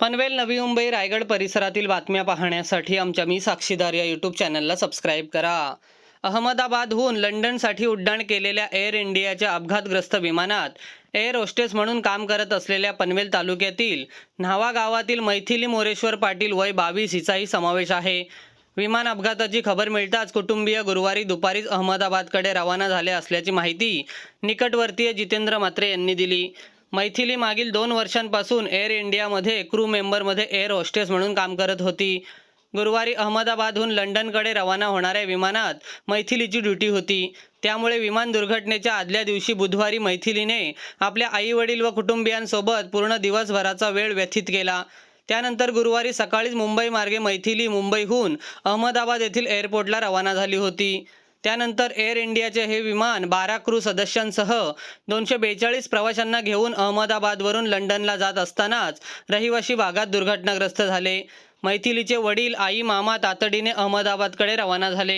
पनवेल नवी मुंबई रायगड परिसरातील बातम्या पाहण्यासाठी आमच्या मी साक्षीदार या यूट्यूब चॅनलला सबस्क्राईब करा. अहमदाबादहून लंडनसाठी उड्डाण केलेल्या एअर इंडियाच्या अपघातग्रस्त विमानात एअर होस्टेस म्हणून काम करत असलेल्या पनवेल तालुक्यातील न्हावा गावातील मैथिली मोरेश्वर पाटील वय बावीस हिचाही समावेश आहे. विमान अपघाताची खबर मिळताच कुटुंबीय गुरुवारी दुपारीच अहमदाबादकडे रवाना झाले असल्याची माहिती निकटवर्तीय जितेंद्र मात्रे यांनी दिली. मैथिली मागील दोन वर्षांपासून एअर इंडियामध्ये क्रू मेंबरमध्ये एअर होस्टेस म्हणून काम करत होती. गुरुवारी अहमदाबादहून लंडनकडे रवाना होणाऱ्या विमानात मैथिलीची ड्युटी होती. त्यामुळे विमान दुर्घटनेच्या आदल्या दिवशी बुधवारी मैथिलीने आपल्या आईवडील व कुटुंबियांसोबत पूर्ण दिवसभराचा वेळ व्यथित केला. त्यानंतर गुरुवारी सकाळीच मुंबई मार्गे मैथिली मुंबईहून अहमदाबाद येथील एअरपोर्टला रवाना झाली होती. त्यानंतर एअर इंडियाचे हे विमान बारा क्रू सदस्यांसह दोनशे बेचाळीस प्रवाशांना घेऊन अहमदाबादवरून लंडनला जात असतानाच रहिवाशी भागात दुर्घटनाग्रस्त झाले. मैथिलीचे वडील आई मामा तातडीने अहमदाबादकडे रवाना झाले.